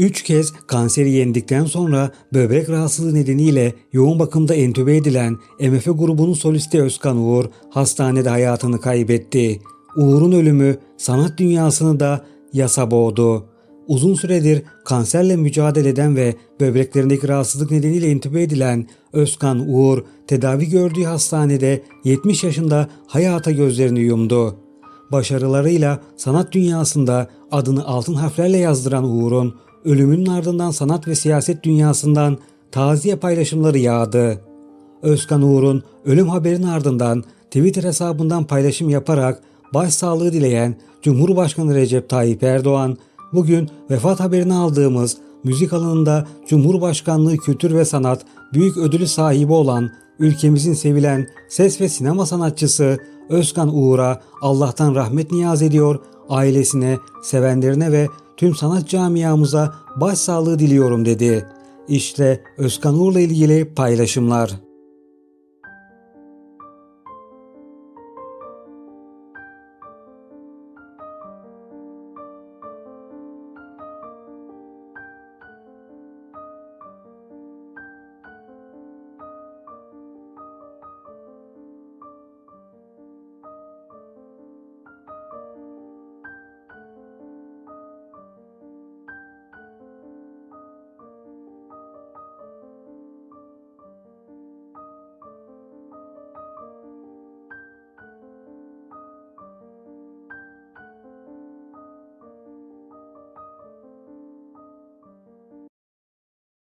Üç kez kanseri yendikten sonra böbrek rahatsızlığı nedeniyle yoğun bakımda entübe edilen MF grubunun solisti Özkan Uğur hastanede hayatını kaybetti. Uğur'un ölümü sanat dünyasını da yasa boğdu. Uzun süredir kanserle mücadele eden ve böbreklerindeki rahatsızlık nedeniyle entübe edilen Özkan Uğur tedavi gördüğü hastanede 70 yaşında hayata gözlerini yumdu. Başarılarıyla sanat dünyasında adını altın harflerle yazdıran Uğur'un ölümünün ardından sanat ve siyaset dünyasından taziye paylaşımları yağdı. Özkan Uğur'un ölüm haberinin ardından Twitter hesabından paylaşım yaparak başsağlığı dileyen Cumhurbaşkanı Recep Tayyip Erdoğan, bugün vefat haberini aldığımız müzik alanında Cumhurbaşkanlığı Kültür ve Sanat büyük ödülü sahibi olan ülkemizin sevilen ses ve sinema sanatçısı Özkan Uğur'a Allah'tan rahmet niyaz ediyor, ailesine, sevenlerine ve tüm sanat camiamıza başsağlığı diliyorum dedi. İşte Özkan Uğur'la ilgili paylaşımlar.